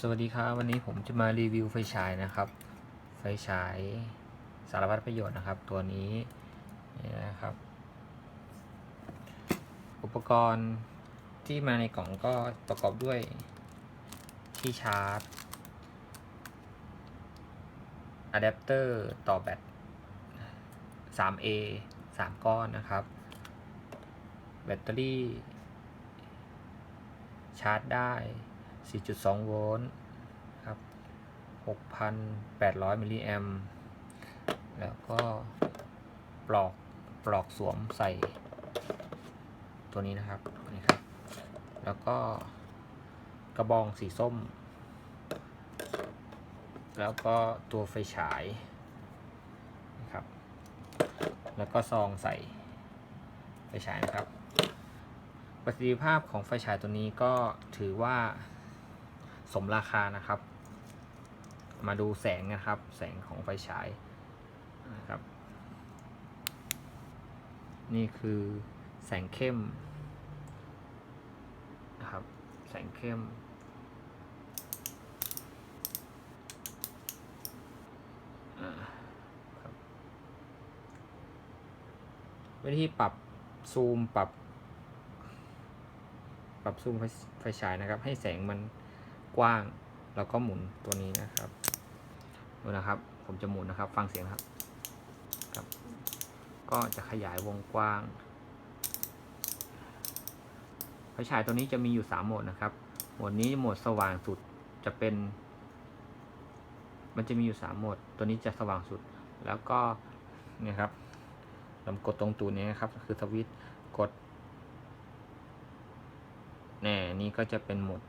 สวัสดีครับวันนี้ผมจะมารีวิวไฟฉายนะครับ ไฟฉายสารพัดประโยชน์นะครับ ตัวนี้นี่นะครับ อุปกรณ์ที่มาในกล่องก็ประกอบด้วยที่ชาร์จอะแดปเตอร์ต่อแบต 3A 3 ก้อนนะครับ แบตเตอรี่ ชาร์จได้ 4.2 โวลต์ครับ 6,800 มิลลิแอมแล้วก็ปลอกปลอกสวมใส่ตัวนี้นะครับนี่ครับ แล้วก็กระบองสีส้ม แล้วก็ตัวไฟฉายนะครับ แล้วก็ซองใส่ไฟฉายนะครับ ประสิทธิภาพของไฟฉายตัวนี้ก็ถือว่า สมราคานะครับ มาดูแสงนะครับ แสงของไฟฉายนะครับ นี่คือแสงเข้มนะครับ แสงเข้ม วิธีปรับซูมปรับ ปรับซูมไฟฉายนะครับ ให้แสงมัน กว้าง แล้วก็หมุนตัวนี้นะครับดูนะครับ ผมจะหมุนนะครับ ฟังเสียงนะครับครับ ก็จะขยายวงกว้างไฟฉายตัวนี้จะมีอยู่ 3 โหมดนะครับ โหมดนี้โหมดสว่างสุดจะเป็น มันจะมีอยู่ 3 โหมด ตัวนี้จะสว่างสุด แล้วก็เนี่ยครับลำกดตรงตูนี้นะครับ คือสวิตช์กดแน่นี่ก็จะเป็นโหมด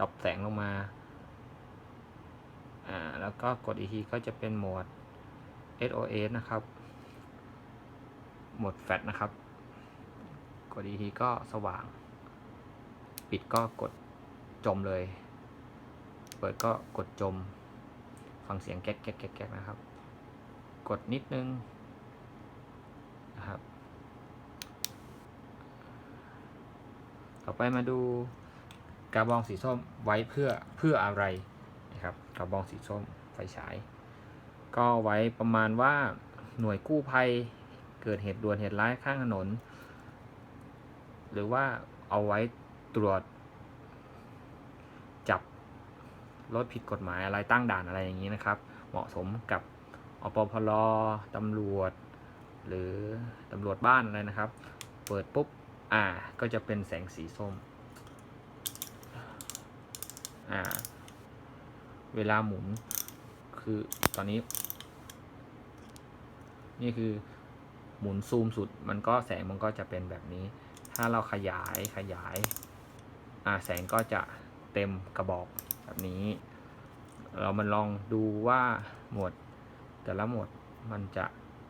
ดรอปแสงลงมา อ่า แล้วก็กดอีกทีก็จะเป็นโหมด SOS นะครับ โหมดแฟลชนะครับ กดอีกทีก็สว่าง ปิดก็กดจมเลย เปิดก็กดจม ฟังเสียงแก๊กแก๊กแก๊กแก๊กนะครับ กดนิดนึงนะครับ ต่อไปมาดู กระบองสีส้มไว้เพื่อเพื่ออะไรนะครับกระบองสีส้มไฟฉาย ก็ไว้ประมาณว่าหน่วยกู้ภัยเกิดเหตุด่วนเหตุร้ายข้างถนน หรือว่าเอาไว้ตรวจ จับรถผิดกฎหมายอะไรตั้งด่านอะไรอย่างนี้นะครับ เหมาะสมกับอปพลตำรวจ หรือตำรวจบ้านอะไรนะครับ เปิดปุ๊บอ่าก็จะเป็นแสงสีส้ม อ่า เวลาหมุน คือตอนนี้ นี่คือหมุนซูมสุด มันก็แสงมันก็จะเป็นแบบนี้ ถ้าเราขยายขยาย อ่า แสงก็จะเต็มกระบอกแบบนี้ เรามันลองดูว่าหมวดแต่ละหมวดมันจะ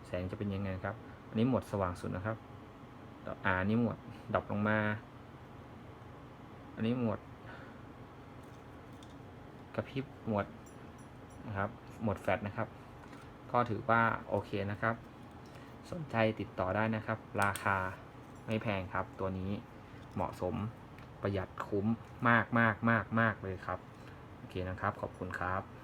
แสงจะเป็นยังไงครับ อันนี้หมวดสว่างสุดนะครับ อ่านี้หมวดดรอปลงมา อันนี้หมวด ระพริบหมวดนะครับหมวดแฟลชนะครับ ก็ถือว่าโอเคนะครับ สนใจติดต่อได้นะครับ ราคาไม่แพงครับ ตัวนี้เหมาะสมประหยัดคุ้มมากมากมากมากเลยครับ โอเคนะครับ ขอบคุณครับ